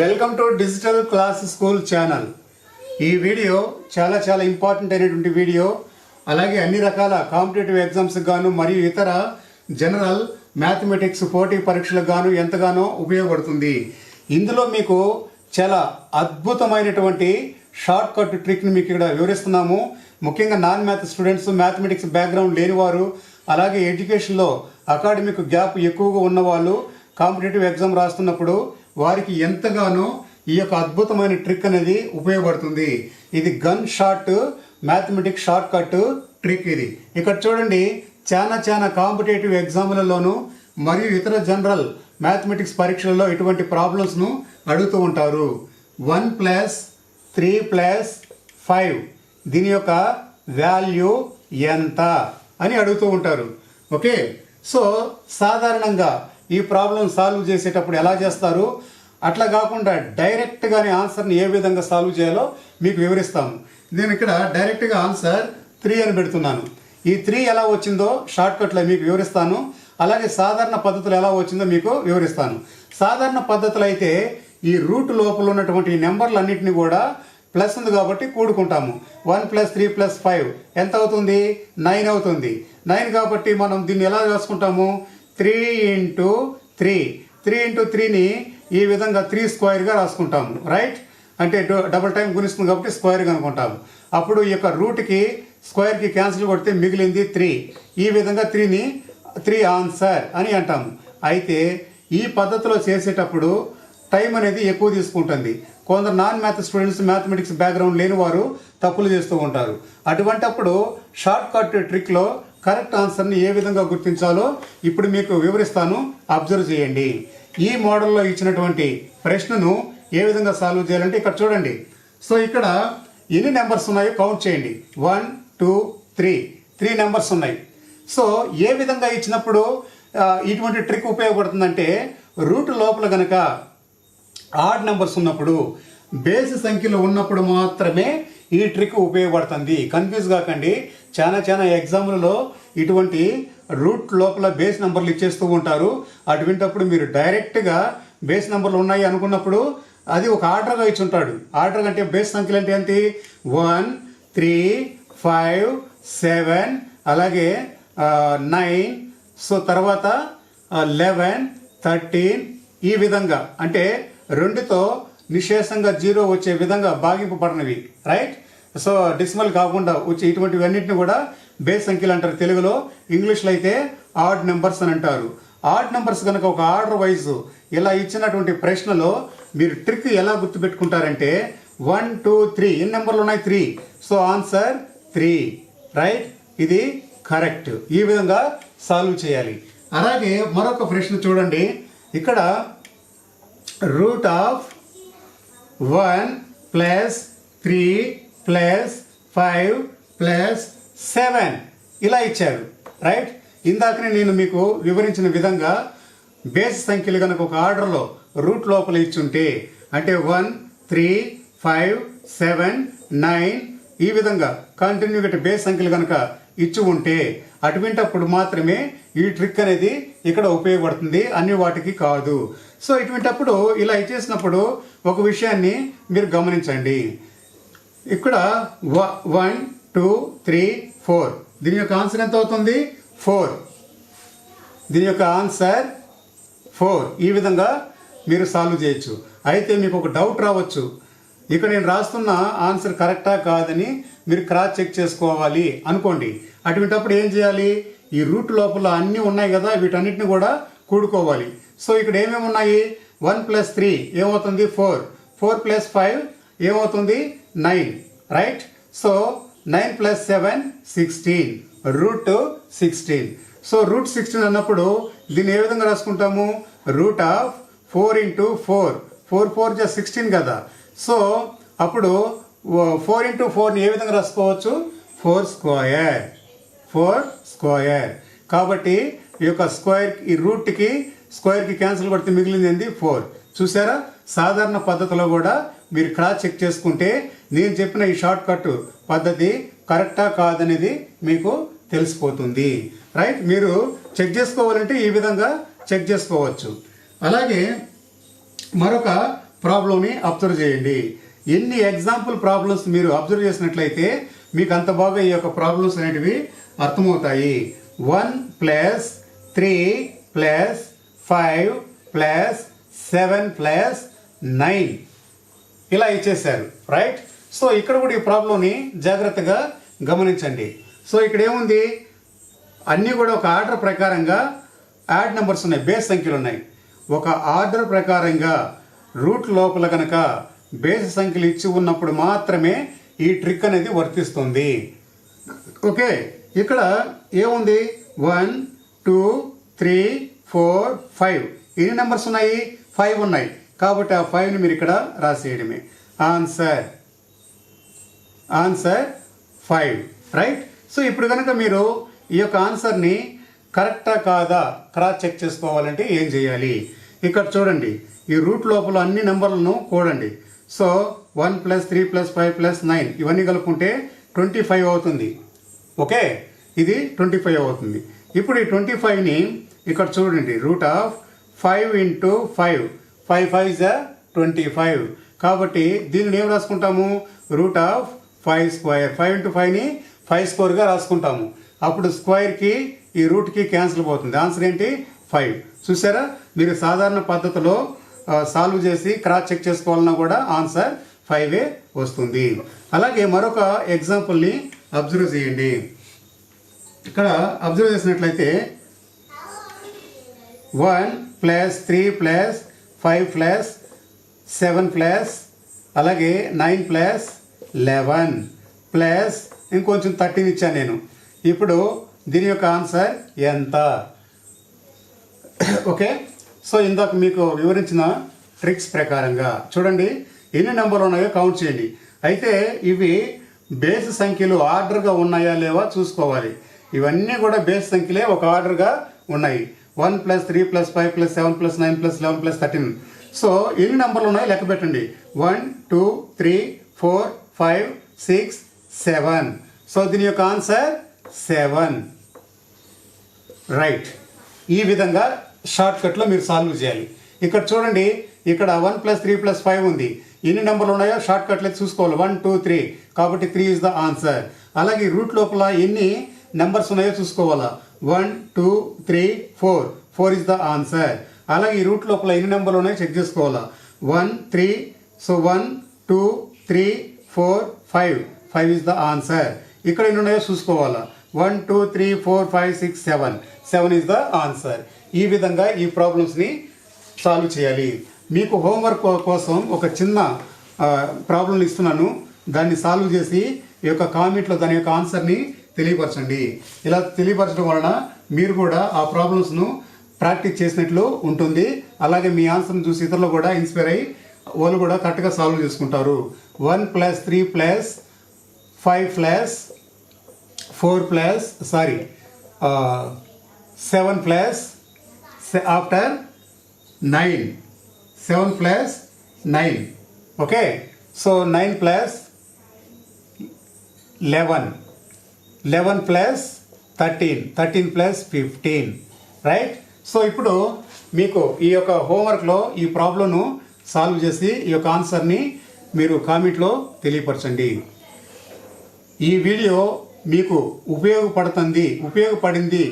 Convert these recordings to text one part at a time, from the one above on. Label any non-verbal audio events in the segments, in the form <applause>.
Welcome to digital class school channel ఈ video చాలా చాలా ఇంపార్టెంట్ అయినటువంటి వీడియో. అలాగే అన్ని రకాల కాంపిటేటివ్ ఎగ్జామ్స్కి గాను మరియు ఇతర జనరల్ మ్యాథమెటిక్స్ పోటీ పరీక్షలకు గాను ఎంతగానో ఉపయోగపడుతుంది. ఇందులో మీకు చాలా అద్భుతమైనటువంటి షార్ట్ కట్ ట్రిక్ని మీకు ఇక్కడ వివరిస్తున్నాము. ముఖ్యంగా non math students mathematics background లేనివారు అలాగే ఎడ్యుకేషన్లో అకాడమిక్ గ్యాప్ ఎక్కువగా ఉన్నవాళ్ళు కాంపిటేటివ్ ఎగ్జామ్ రాస్తున్నప్పుడు వారికి ఎంతగానో ఈ యొక్క అద్భుతమైన ట్రిక్ అనేది ఉపయోగపడుతుంది. ఇది gunshot mathematics shortcut trick ఇది. ఇక్కడ చూడండి చాలా చాలా కాంపిటేటివ్ ఎగ్జామ్లలోనూ మరియు ఇతర జనరల్ మ్యాథమెటిక్స్ పరీక్షలలో ఇటువంటి ప్రాబ్లమ్స్ను అడుగుతూ ఉంటారు. One plus three plus five. దీని యొక్క వాల్యూ ఎంత అని అడుగుతూ ఉంటారు. ఓకే? సో సాధారణంగా ఈ ప్రాబ్లం సాల్వ్ చేసేటప్పుడు ఎలా చేస్తారు? అట్లా కాకుండా డైరెక్ట్గానే ఆన్సర్ని ఏ విధంగా సాల్వ్ చేయాలో మీకు వివరిస్తాము. నేను ఇక్కడ డైరెక్ట్గా ఆన్సర్ త్రీ అని పెడుతున్నాను. ఈ త్రీ ఎలా వచ్చిందో షార్ట్కట్లో మీకు వివరిస్తాను. అలాగే సాధారణ పద్ధతులు ఎలా వచ్చిందో మీకు వివరిస్తాను. సాధారణ పద్ధతులు అయితే ఈ రూట్ లోపల ఉన్నటువంటి నెంబర్లు నెంబర్లన్నింటినీ కూడా ప్లస్ ఉంది కాబట్టి కూడుకుంటాము. One plus three plus five ఎంత అవుతుంది? నైన్ అవుతుంది. నైన్ కాబట్టి మనం దీన్ని ఎలా రాసుకుంటాము? Three into three. Three into త్రీని ఈ విధంగా త్రీ స్క్వేర్గా రాసుకుంటాము రైట్ అంటే డబుల్ టైం గుణిస్తుంది కాబట్టి స్క్వేర్గా అనుకుంటాము. అప్పుడు ఈ యొక్క రూట్కి స్క్వేర్కి క్యాన్సిల్ కొడితే మిగిలింది త్రీ. ఈ విధంగా త్రీని త్రీ ఆన్సర్ అని అంటాము. అయితే ఈ పద్ధతిలో చేసేటప్పుడు టైం అనేది ఎక్కువ తీసుకుంటుంది. కొందరు non math students mathematics background లేని వారు తప్పులు చేస్తూ ఉంటారు. అటువంటప్పుడు షార్ట్ కట్ ట్రిక్లో కరెక్ట్ ఆన్సర్ని ఏ విధంగా గుర్తించాలో ఇప్పుడు మీకు వివరిస్తాను. అబ్జర్వ్ చేయండి. ఈ మోడల్లో ఇచ్చినటువంటి ప్రశ్నను ఏ విధంగా సాల్వ్ చేయాలంటే ఇక్కడ చూడండి. సో ఇక్కడ ఎన్ని నెంబర్స్ ఉన్నాయో కౌంట్ చేయండి. One two three. Three numbers ఉన్నాయి. సో ఏ విధంగా ఇచ్చినప్పుడు ఇటువంటి ట్రిక్ ఉపయోగపడుతుందంటే రూట్ లోపల గనక ఆడ్ నెంబర్స్ ఉన్నప్పుడు బేసి సంఖ్యలో ఉన్నప్పుడు మాత్రమే ఈ ట్రిక్ ఉపయోగపడుతుంది. కన్ఫ్యూజ్ కాకండి. చాలా చాలా ఎగ్జామ్లలో ఇటువంటి రూట్ లోపల బేస్ నెంబర్లు ఇచ్చేస్తూ ఉంటారు. అటువంటిప్పుడు మీరు డైరెక్ట్గా బేస్ నెంబర్లు ఉన్నాయి అనుకున్నప్పుడు అది ఒక ఆర్డర్గా ఇచ్చి ఉంటాడు ఆర్డర్ అంటే బేస్ సంఖ్యలు అంటే ఏంటి? వన్ త్రీ ఫైవ్ సెవెన్ అలాగే నైన్ సో తర్వాత లెవెన్ థర్టీన్ ఈ విధంగా. అంటే రెండుతో నిశేషంగా జీరో వచ్చే విధంగా భాగింపబడినవి. రైట్ సో డిసిమల్ కాకుండా వచ్చే ఇటువంటివన్నిటిని కూడా బేస్ సంఖ్యలు అంటారు. తెలుగులో ఇంగ్లీష్లో అయితే ఆడ్ నెంబర్స్ అని అంటారు. ఆడ్ నెంబర్స్ కనుక ఒక ఆర్డర్ వైజ్ ఇలా ఇచ్చినటువంటి ప్రశ్నలో మీరు ట్రిక్ ఎలా గుర్తుపెట్టుకుంటారంటే వన్ టూ త్రీ ఎన్ని నెంబర్లు ఉన్నాయి? Three so answer three right ఇది కరెక్ట్ ఈ విధంగా సాల్వ్ చేయాలి. అలాగే మరొక ప్రశ్న చూడండి. ఇక్కడ root of one plus three plus five plus seven. ఇలా ఇచ్చారు. రైట్? ఇందాకనే నేను మీకు వివరించిన విధంగా బేస్ సంఖ్యలు కనుక ఒక ఆర్డర్లో రూట్ లోపల ఇచ్చుంటే అంటే one three five seven nine ఈ విధంగా కంటిన్యూగా బేస్ సంఖ్యలు కనుక ఇచ్చి ఉంటే అటువంటప్పుడు మాత్రమే ఈ ట్రిక్ అనేది ఇక్కడ ఉపయోగపడుతుంది. అన్ని వాటికి కాదు. సో ఇటువంటప్పుడు ఇలా ఇచ్చేసినప్పుడు ఒక విషయాన్ని మీరు గమనించండి. ఇక్కడ వన్ టూ త్రీ ఫోర్. దీని యొక్క ఆన్సర్ ఎంత అవుతుంది? ఫోర్. దీని యొక్క ఆన్సర్ ఫోర్. ఈ విధంగా మీరు సాల్వ్ చేయొచ్చు. అయితే మీకు ఒక డౌట్ రావచ్చు. ఇక్కడ నేను రాస్తున్న ఆన్సర్ కరెక్టా కాదని మీరు క్రాస్ చెక్ చేసుకోవాలి అనుకోండి. అటువంటప్పుడు ఏం చేయాలి? ఈ రూట్ లోపల అన్నీ ఉన్నాయి కదా వీటన్నిటిని కూడా కూడుకోవాలి. సో ఇక్కడ ఏమేమి ఉన్నాయి? వన్ ప్లస్ త్రీ ఏమవుతుంది? ఫోర్. ఫోర్ ప్లస్ ఫైవ్ ఏమవుతుంది? Nine right so nine plus seven sixteen root sixteen so root sixteen అన్నప్పుడు దీన్ని ఏ విధంగా రాసుకుంటాము? Root of four into four four four జా సిక్స్టీన్ కదా. సో అప్పుడు ఫోర్ ఇంటూ ఫోర్ని ఏ విధంగా రాసుకోవచ్చు? ఫోర్ స్క్వయర్ ఫోర్ స్క్వయర్ కాబట్టి ఈ యొక్క స్క్వేర్ ఈ రూట్కి స్క్వేర్కి క్యాన్సిల్ కొడితే మిగిలింది ఏంది? ఫోర్ చూసారా? సాధారణ పద్ధతిలో కూడా మీరు క్రాస్ చెక్ చేసుకుంటే నేను చెప్పిన ఈ షార్ట్ కట్ పద్ధతి కరెక్టా కాదనేది మీకు తెలిసిపోతుంది. రైట్ మీరు చెక్ చేసుకోవాలంటే ఈ విధంగా చెక్ చేసుకోవచ్చు. అలాగే మరొక ప్రాబ్లమ్ని అబ్జర్వ్ చేయండి. ఎన్ని ఎగ్జాంపుల్ ప్రాబ్లమ్స్ మీరు అబ్జర్వ్ చేసినట్లయితే మీకు అంత బాగా ఈ యొక్క ప్రాబ్లమ్స్ అనేటివి అర్థమవుతాయి. One plus three plus five plus seven plus nine ఇలా ఇచ్చేసారు రైట్ సో ఇక్కడ కూడా ఈ ప్రాబ్లంని జాగ్రత్తగా గమనించండి. సో ఇక్కడ ఏముంది? అన్నీ కూడా ఒక ఆర్డర్ ప్రకారంగా యాడ్ నెంబర్స్ ఉన్నాయి బేస్ సంఖ్యలు ఉన్నాయి. ఒక ఆర్డర్ ప్రకారంగా రూట్ లోపల కనుక బేస్ సంఖ్యలు ఇచ్చి ఉన్నప్పుడు మాత్రమే ఈ ట్రిక్ అనేది వర్తిస్తుంది. ఓకే ఇక్కడ ఏముంది? One two three four five. ఎన్ని నెంబర్స్ ఉన్నాయి? ఫైవ్ ఉన్నాయి. కాబట్టి ఆ ఫైవ్ని మీరు ఇక్కడ రాసేయడమే. Answer. Answer five right so ఇప్పుడు కనుక మీరు ఈ యొక్క ఆన్సర్ని కరెక్టా కాదా క్రాస్ చెక్ చేసుకోవాలంటే ఏం చేయాలి? ఇక్కడ చూడండి ఈ రూట్ లోపల అన్ని నెంబర్లను కూడండి. So one plus three plus five plus nine ఇవన్నీ కలుపుకుంటే ట్వంటీ ఫైవ్ అవుతుంది. ఓకే ఇది ట్వంటీ ఫైవ్ అవుతుంది. ఇప్పుడు ఈ ట్వంటీ ఫైవ్ని ఇక్కడ చూడండి root of five into five five five జ ట్వంటీ ఫైవ్ కాబట్టి దీనిని ఏం రాసుకుంటాము? Root of five square five into ఫైవ్ని five స్క్వేర్గా రాసుకుంటాము. అప్పుడు స్క్వేర్కి ఈ రూట్కి క్యాన్సిల్ పోతుంది. ఆన్సర్ ఏంటి? ఫైవ్. చూసారా? మీరు సాధారణ పద్ధతిలో సాల్వ్ చేసి క్రాస్ చెక్ చేసుకోవాలన్నా కూడా ఆన్సర్ ఫైవే వస్తుంది. అలాగే మరొక ఎగ్జాంపుల్ని అబ్జర్వ్ చేయండి. ఇక్కడ అబ్జర్వ్ చేసినట్లయితే one plus three plus five plus seven plus అలాగే నైన్ ప్లస్ లెవెన్ ప్లస్ ఇంకొంచెం థర్టీన్ ఇచ్చాను నేను. ఇప్పుడు దీని యొక్క ఆన్సర్ ఎంత? <coughs> ఓకే? సో ఇందాక మీకు వివరించిన ట్రిక్స్ ప్రకారంగా. చూడండి ఎన్ని నెంబర్లు ఉన్నాయో కౌంట్ చేయండి. అయితే ఇవి బేస్ సంఖ్యలు ఆర్డర్గా ఉన్నాయా లేవా చూసుకోవాలి. ఇవన్నీ కూడా బేస్ సంఖ్యలే ఒక ఆర్డర్గా ఉన్నాయి. One plus three plus five plus seven plus nine plus eleven plus thirteen. So ఎన్ని నెంబర్లు ఉన్నాయో లెక్క పెట్టండి. One two three four five six seven. So దీని యొక్క ఆన్సర్ సెవెన్. రైట్. ఈ విధంగా షార్ట్కట్లో మీరు సాల్వ్ చేయాలి. ఇక్కడ చూడండి ఇక్కడ one plus three plus five ఉంది. ఎన్ని నెంబర్లు ఉన్నాయో షార్ట్కట్లో చూసుకోవాలి. One two three. కాబట్టి త్రీ ఇస్ ద ఆన్సర్ అలాగే రూట్ లోపల ఎన్ని నెంబర్స్ ఉన్నాయో చూసుకోవాలా. One two three four. Four is the answer అలాగే ఈ రూట్ లోపల ఎన్ని నెంబర్లు ఉన్నాయో చెక్ చేసుకోవాలా. One three. So one two three. Four five. Five is the answer ఇక్కడ ఎన్ని ఉన్నాయో చూసుకోవాలా. One two three four five six seven seven is the answer ఈ విధంగా ఈ ప్రాబ్లమ్స్ని సాల్వ్ చేయాలి. మీకు హోంవర్క్ కోసం ఒక చిన్న ప్రాబ్లమ్ని ఇస్తున్నాను. దాన్ని సాల్వ్ చేసి ఈ యొక్క కామెంట్లో దాని యొక్క ఆన్సర్ని తెలియపరచండి. ఇలా తెలియపరచడం వలన మీరు కూడా ఆ ప్రాబ్లమ్స్ను ప్రాక్టీస్ చేసినట్లు ఉంటుంది. అలాగే మీ ఆన్సర్ని చూసి ఇతరులు కూడా ఇన్స్పైర్ అయ్యి వాళ్ళు కూడా కరెక్ట్గా సాల్వ్ చేసుకుంటారు. One plus three plus five plus four plus sorry seven plus after nine. Seven plus nine. Okay? So nine plus eleven. Eleven plus thirteen. Thirteen plus fifteen. Right? So ఇప్పుడు మీకు ఈ యొక్క హోంవర్క్లో ఈ ప్రాబ్లమ్ను సాల్వ్ చేసి ఈ యొక్క ఆన్సర్ని మీరు కామెంట్లో తెలియపరచండి. ఈ వీడియో మీకు ఉపయోగపడుతుంది ఉపయోగపడింది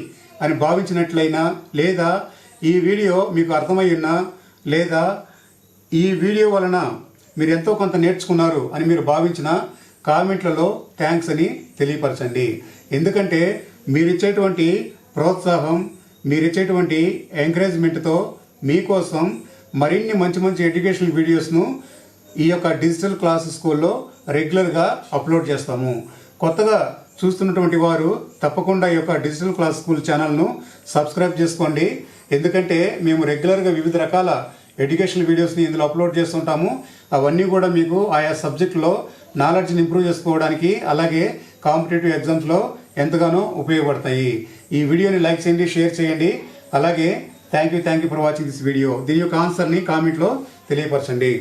అని భావించినట్లయినా లేదా ఈ వీడియో మీకు అర్థమయ్యున్నా లేదా ఈ వీడియో వలన మీరు ఎంతో కొంత నేర్చుకున్నారు అని మీరు భావించిన కామెంట్లలో థ్యాంక్స్ అని తెలియపరచండి. ఎందుకంటే మీరిచ్చేటువంటి ప్రోత్సాహం మీరిచ్చేటువంటి ఎంకరేజ్మెంట్తో మీకోసం మరిన్ని మంచి మంచి ఎడ్యుకేషనల్ వీడియోస్ను ఈ యొక్క డిజిటల్ క్లాస్ స్కూల్లో రెగ్యులర్గా అప్లోడ్ చేస్తాము. కొత్తగా చూస్తున్నటువంటి వారు తప్పకుండా ఈ యొక్క డిజిటల్ క్లాస్ స్కూల్ ఛానల్ను సబ్స్క్రైబ్ చేసుకోండి. ఎందుకంటే మేము రెగ్యులర్గా వివిధ రకాల ఎడ్యుకేషనల్ వీడియోస్ని ఇందులో అప్లోడ్ చేస్తుంటాము. అవన్నీ కూడా మీకు ఆయా సబ్జెక్టులో నాలెడ్జ్ని ఇంప్రూవ్ చేసుకోవడానికి అలాగే కాంపిటేటివ్ ఎగ్జామ్స్లో ఎంతగానో ఉపయోగపడతాయి. ఈ వీడియోని లైక్ చేయండి షేర్ చేయండి. అలాగే thank you thank you for watching this video దీని యొక్క ఆన్సర్ని కామెంట్లో తెలియపరచండి.